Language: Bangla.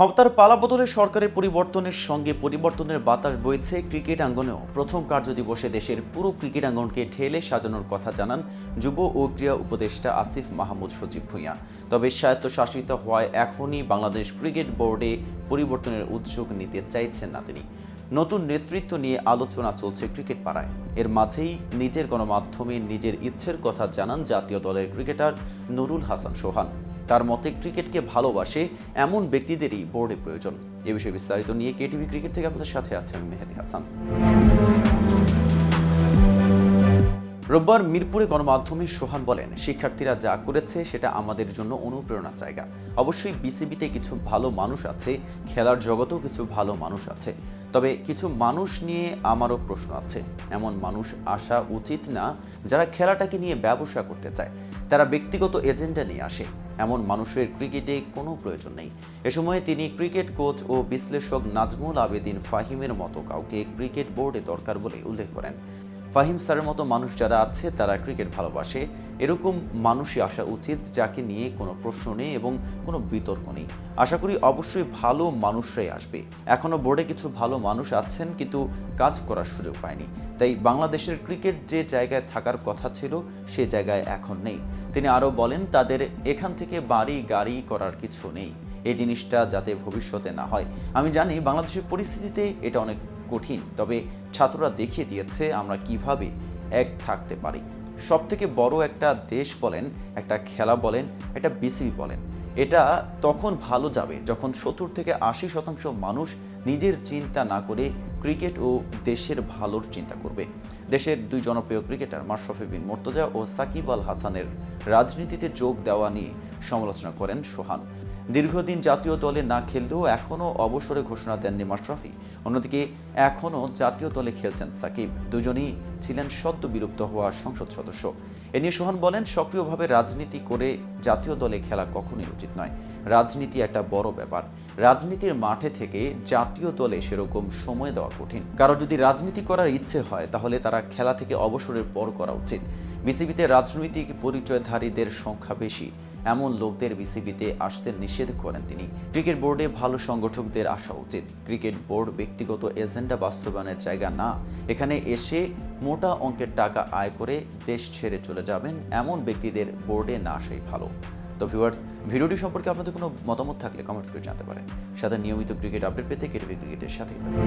ক্ষমতার পালাবদলে সরকারের পরিবর্তনের সঙ্গে পরিবর্তনের বাতাস বইছে ক্রিকেট আঙ্গনেও প্রথম কার্যদিবসে দেশের পুরো ক্রিকেট আঙ্গনকে ঠেলে সাজানোর কথা জানান যুব ও ক্রীড়া উপদেষ্টা আসিফ মাহমুদ সজীব ভূঁইয়া। তবে স্বায়ত্তশাসিত হওয়ায় এখনই বাংলাদেশ ক্রিকেট বোর্ডে পরিবর্তনের উদ্যোগ নিতে চাইছেন না তিনি। নতুন নেতৃত্ব নিয়ে আলোচনা চলছে ক্রিকেট পাড়ায়। এর মাঝেই নিজের গণমাধ্যমে নিজের ইচ্ছের কথা জানান জাতীয় দলের ক্রিকেটার নুরুল হাসান সোহান। তার মতে ক্রিকেটকে ভালোবাসে এমন ব্যক্তিদেরই বোর্ডে প্রয়োজন। এ বিষয়ে বিস্তারিত নিয়ে কেটিভি ক্রিকেট থেকে আপনাদের সাথে আছে আমি মেহেদি হাসান। রোববার মিরপুরে গণমাধ্যমে সোহান বলেন, শিক্ষার্থীরা যা করেছে সেটা আমাদের জন্য অনুপ্রেরণার জায়গা। অবশ্যই বিসিবিতে কিছু ভালো মানুষ আছে, খেলার জগতেও কিছু ভালো মানুষ আছে। তবে কিছু মানুষ নিয়ে আমারও প্রশ্ন আছে। এমন মানুষ আসা উচিত না যারা খেলাটাকে নিয়ে ব্যবসা করতে চায়। তারা ব্যক্তিগত এজেন্ডা নিয়ে আসে। এমন মানুষের ক্রিকেটে কোনো প্রয়োজন নেই। এ সময় তিনি ক্রিকেট কোচ ও বিশ্লেষক নাজমুল আবেদিন ফাহিমের মতো কাউকে ক্রিকেট বোর্ডে দরকার বলে উল্লেখ করেন। ফাহিম স্যারের মতো মানুষ যারা আছে, তারা ক্রিকেট ভালোবাসে। এরকম মানুষই আসা উচিত যাকে নিয়ে কোনো প্রশ্ন নেই এবং কোনো বিতর্ক নেই। আশা করি অবশ্যই ভালো মানুষরাই আসবে। এখনও বোর্ডে কিছু ভালো মানুষ আছেন, কিন্তু কাজ করার সুযোগ পায়নি। তাই বাংলাদেশের ক্রিকেট যে জায়গায় থাকার কথা ছিল, সে জায়গায় এখন নেই। তিনি আরও বলেন, তাদের এখান থেকে বাড়ি গাড়ি করার কিছু নেই। এই জিনিসটা যাতে ভবিষ্যতে না হয়। আমি জানি বাংলাদেশের পরিস্থিতিতে এটা অনেক কঠিন, তবে ছাত্ররা দেখিয়ে দিয়েছে আমরা কীভাবে এক থাকতে পারি। সব থেকে বড় একটা দেশ বলেন, একটা খেলা বলেন, একটা বিসিবি বলেন, এটা তখন ভালো যাবে যখন সত্তর থেকে আশি শতাংশ মানুষ নিজের চিন্তা না করে ক্রিকেট ও দেশের ভালোর চিন্তা করবে। দেশের দুই জনপ্রিয় ক্রিকেটার মাশরাফি বিন মোর্তজা ও সাকিব আল হাসানের রাজনীতিতে যোগ দেওয়া নিয়ে সমালোচনা করেন সোহান। দীর্ঘদিন জাতীয় দলে না খেললেও এখনও অবসরে ঘোষণা দেননি মাশরাফি অন্যদিকে এখনও জাতীয় দলে খেলছেন সাকিব। দুজনই ছিলেন সদ্য বিলুপ্ত হওয়া সংসদ সদস্য। এ নিয়ে সোহান বলেন, সক্রিয়ভাবে রাজনীতি করে জাতীয় দলে খেলা কখনোই উচিত নয়। রাজনীতি একটা বড় ব্যাপার। রাজনীতির মাঠে থেকে জাতীয় দলে সেরকম সময় দেওয়া কঠিন। কারও যদি রাজনীতি করার ইচ্ছে হয়, তাহলে তারা খেলা থেকে অবসরের পর করা উচিত। বিসিবিতে রাজনৈতিক পরিচয়ধারীদের সংখ্যা বেশি। এমন লোকদের বিসিবিতে আসতে নিষেধ করেন তিনি। ক্রিকেট বোর্ডে ভালো সংগঠকদের আসা উচিত। ক্রিকেট বোর্ড ব্যক্তিগত এজেন্ডা বাস্তবায়নের জায়গা না। এখানে এসে মোটা অঙ্কের টাকা আয় করে দেশ ছেড়ে চলে যাবেন এমন ব্যক্তিদের বোর্ডে না আসাই ভালো। তো ভিউয়ার্স ভিডিওটি সম্পর্কে আপনাদের কোনো মতামত থাকলে কমেন্টস করে জানাতে পারেন। সাথে নিয়মিত ক্রিকেট আপডেট পেতে কেটিভি ক্রিকেটের থাকুন।